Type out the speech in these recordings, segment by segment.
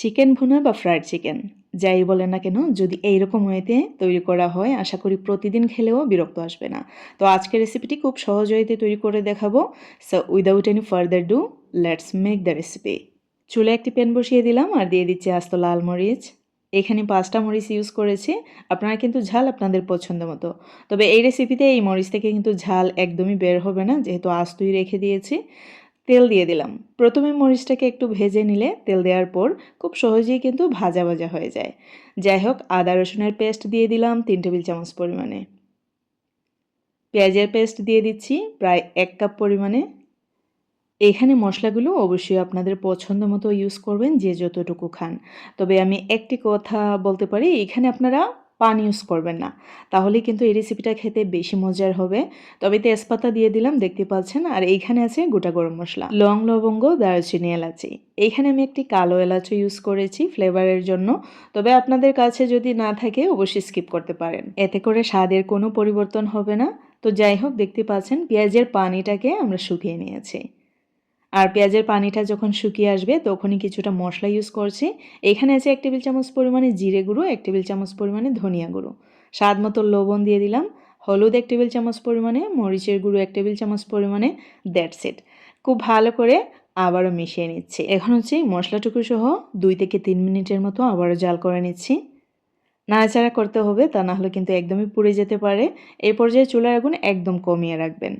Chicken ভুনা বা fried chicken, যাই বলেন না কেন, যদি এইরকম ওয়েতে তৈরি করা হয়, আশা করি প্রতিদিন খেলেও বিরক্ত আসবে না। তো আজকের রেসিপিটি খুব সহজ ওয়েতে তৈরি করে দেখাবো। So without any further do let's make the recipe চুলে একটি প্যান বসিয়ে দিলাম আর দিয়ে দিচ্ছি আস্ত লাল মরিচ। এখানে পাঁচটা মরিচ ইউজ করেছি। আপনারা কিন্তু ঝাল আপনাদের পছন্দ মতো। তবে এই রেসিপিতে এই মরিচ থেকে কিন্তু ঝাল একদমই বের হবে না, যেহেতু আস্তই রেখে দিয়েছি। তেল দিয়ে দিলাম। প্রথমে মরিচটাকে একটু ভেজে নিলে তেল দেওয়ার পর খুব সহজেই কিন্তু ভাজা ভাজা হয়ে যায়। যাই হোক, আদা রসুনের পেস্ট দিয়ে দিলাম তিন টেবিল চামচ পরিমাণে। পেঁয়াজের পেস্ট দিয়ে দিচ্ছি প্রায় এক কাপ পরিমাণে। এখানে মশলাগুলো অবশ্যই আপনাদের পছন্দ মতো ইউজ করবেন যে যতটুকু খান। তবে আমি একটি কথা বলতে পারি, এখানে আপনারা পান ইউজ করবেন না। তাহলে কিন্তু এই রেসিপিটা খেতে বেশি মজার হবে। তবে তেজপাতা দিয়ে দিলাম, দেখতে পাচ্ছেন? আর এইখানে আছে গোটা গরম মশলা, লং, লবঙ্গ, দারচিনি, এলাচি। এইখানে আমি একটি কালো এলাচও ইউজ করেছি ফ্লেভারের জন্য। তবে আপনাদের কাছে যদি না থাকে, অবশ্যই স্কিপ করতে পারেন। এতে করে স্বাদের কোনো পরিবর্তন হবে না। তো যাই হোক, দেখতে পাচ্ছেন, পেঁয়াজের পানিটাকে আমরা শুকিয়ে নিয়েছি। আর পেঁয়াজের পানিটা যখন শুকিয়ে আসবে, তখনই কিছুটা মশলা ইউজ করছি। এখানে আছে এক টেবিল চামচ পরিমাণে জিরে গুঁড়ো, এক টেবিল চামচ পরিমাণে ধনিয়া গুঁড়ো। স্বাদ মতো লবণ দিয়ে দিলাম। হলুদ এক টেবিল চামচ পরিমাণে, মরিচের গুঁড়ো এক টেবিল চামচ পরিমাণে দ্যাটস ইট খুব ভালো করে আবারও মিশিয়ে নিচ্ছি। এখন হচ্ছে মশলাটুকু সহ দুই থেকে তিন মিনিটের মতো আবারও জাল করে নিচ্ছি। নাড়াচাড়া করতে হবে, তা না হলে কিন্তু একদমই পুড়ে যেতে পারে। এই পর্যায়ে চুলার আগুন একদম কমিয়ে রাখবেন।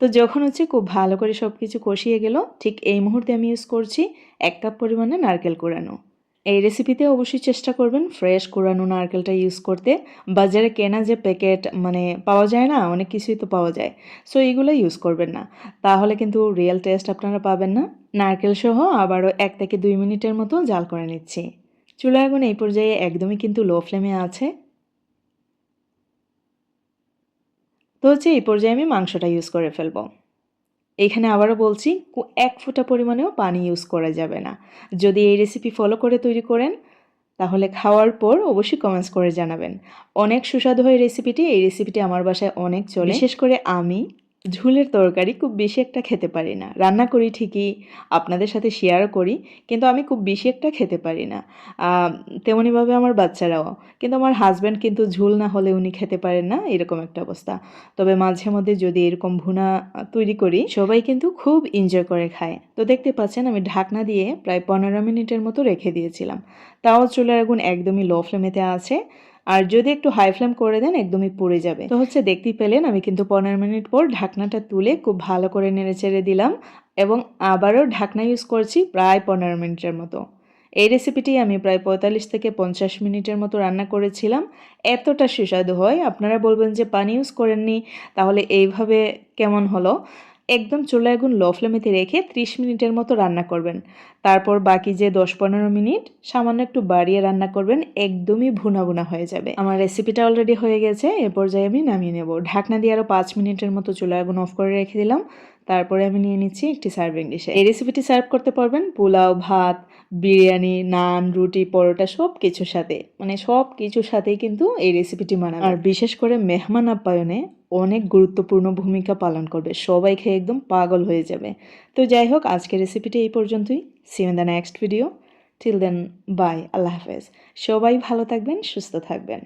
তো যখন হচ্ছে খুব ভালো করে সব কিছু কষিয়ে গেল, ঠিক এই মুহূর্তে আমি ইউজ করছি এক কাপ পরিমাণে নারকেল কোরানো এই রেসিপিতে অবশ্যই চেষ্টা করবেন ফ্রেশ কোরানো নারকেলটা ইউজ করতে। বাজারে কেনা যে প্যাকেট মানে পাওয়া যায় না, অনেক কিছুই তো পাওয়া যায়। সো এইগুলো ইউজ করবেন না। তাহলে কিন্তু রিয়েল টেস্ট আপনারা পাবেন না। নারকেল সহ আবারও এক থেকে দুই মিনিটের মতো জাল করে নিচ্ছি। চুলা আগুন এই পর্যায়ে একদমই কিন্তু লো ফ্লেমে আছে। তো হচ্ছে এই পর্যায়ে আমি মাংসটা ইউজ করে ফেলব। এখানে আবারও বলছি এক ফুটা পরিমাণেও পানি ইউজ করা যাবে না। যদি এই রেসিপি ফলো করে তৈরি করেন, তাহলে খাওয়ার পর অবশ্যই কমেন্টস করে জানাবেন। অনেক সুস্বাদু হয় রেসিপিটি এই রেসিপিটি আমার বাসায় অনেক চলে। বিশেষ করে আমি ঝুলের তরকারি খুব বেশি একটা খেতে পারি না। রান্না করি ঠিকই, আপনাদের সাথে শেয়ার করি, কিন্তু আমি খুব বেশি একটা খেতে পারি না। তেমনইভাবে আমার বাচ্চারাও। কিন্তু আমার হাজব্যান্ড কিন্তু ঝুল না হলে উনি খেতে পারেন না, এরকম একটা অবস্থা। তবে মাঝে মধ্যে যদি এরকম ভুনা তৈরি করি, সবাই কিন্তু খুব এনজয় করে খায়। তো দেখতে পাচ্ছেন, আমি ঢাকনা দিয়ে প্রায় পনেরো মিনিটের মতো রেখে দিয়েছিলাম। তাও চুলার আগুন একদমই লো ফ্লেমেতে আছে। আর যদি একটু হাই ফ্লেম করে দেন, একদমই পুড়ে যাবে। তো হচ্ছে দেখতেই পেলেন, আমি কিন্তু পনেরো মিনিট পর ঢাকনাটা তুলে খুব ভালো করে নেড়ে চেড়ে দিলাম এবং আবারও ঢাকনা ইউজ করছি প্রায় পনেরো মিনিটের মতো। এই রেসিপিটি আমি প্রায় পঁয়তাল্লিশ থেকে পঞ্চাশ মিনিটের মতো রান্না করেছিলাম। এতটা সুস্বাদু হয়। আপনারা বলবেন যে, পানি ইউজ করেননি? তাহলে এইভাবে কেমন হলো? একদম চুলা আগুন লো ফ্লেমেতে রেখে 30 মিনিটের মতো রান্না করবেন। তারপর বাকি যে দশ পনেরো মিনিট, সামান্য একটু বাড়িয়ে রান্না করবেন, একদমই ভুনা ভুনা হয়ে যাবে। আমার রেসিপিটা অলরেডি হয়ে গেছে, এ পর্যায়ে আমি নামিয়ে নেব। ঢাকনা দিয়ে আরও পাঁচ মিনিটের মতো চুলা আগুন অফ করে রেখে দিলাম। তারপরে আমি নিয়ে নিচ্ছি একটি সার্ভিং ডিশে এই রেসিপিটি সার্ভ করতে পারবেন পোলাও, ভাত, বিরিয়ানি, নান, রুটি, পরোটা সব কিছুর সাথে। মানে সব কিছুর সাথেই কিন্তু এই রেসিপিটি মানাবে আর বিশেষ করে মেহমান আপ্যায়নে অনেক গুরুত্বপূর্ণ ভূমিকা পালন করবে। সবাই খেয়ে একদম পাগল হয়ে যাবে। তো যাই হোক, আজকের রেসিপিটি এই পর্যন্তই। See in the next video till then bye আল্লাহ হাফেজ। সবাই ভালো থাকবেন, সুস্থ থাকবেন।